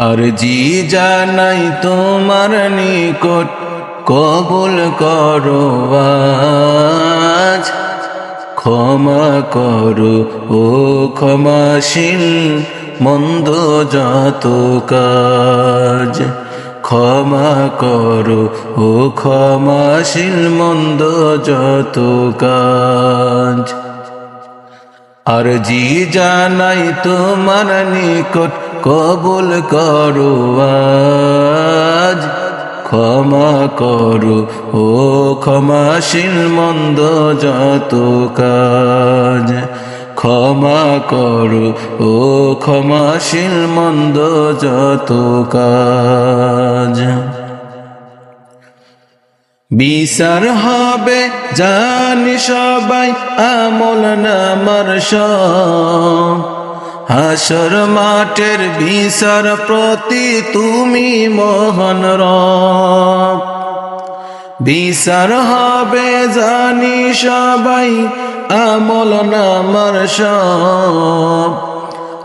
আর জি জানাই তোমার নিকট, কবুল করো আজ। ক্ষমা করো ও ক্ষমাশীল, মন্দ যত কাজ। ক্ষমা করো ও ক্ষমাশীল, মন্দ যত কাজ। আর জি জানাই তোমার নিকট কবুল করো আজ। ক্ষমা করো ও ক্ষমাশীল মন্দ যত কাজ। ক্ষমা করো ও ক্ষমাশীল মন্দ যত কাজ। বিচার হবে জানি সবাই, আমল নামার সব। হাসর মাঠের বিচার প্রতি তুমি মোহন রব। বিচার হবে জানি সবাই, আমল নামার সব।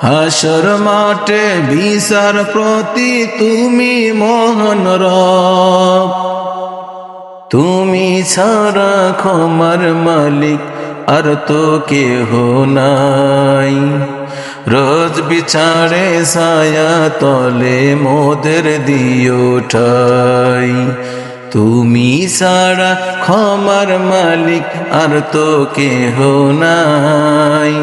হাসর মাঠে বিচার প্রতি তুমি মোহন রব। তুমি ছাড়া ক্ষমার মালিক আর তো কেহ নাই। রোজ বিচারে ছায়া তলে মোদের দিও ঠাই। তুমি ছাড়া ক্ষমার মালিক আর তো কেহ নাই।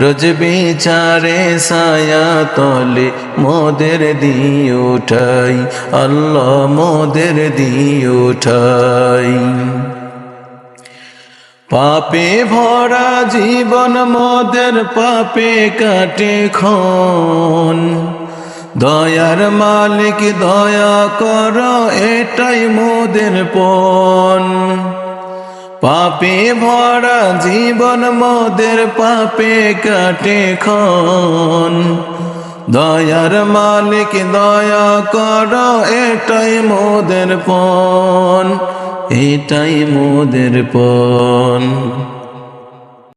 রোজ বিচারে ছায়া তলে মোদের দিও ঠাই, আল্লাহ মোদের দিও ঠাই। পাপে ভরা জীবন মোদের পাপে কাটে খন দয়ার মালিক দয়া কর, এটাই মোদের পণ। পাপে ভরা জীবন মোদের পাপে কাটে খন দয়ার মালিক দয়া কর, এটাই মোদের পণ। এটাই মোদের পণ।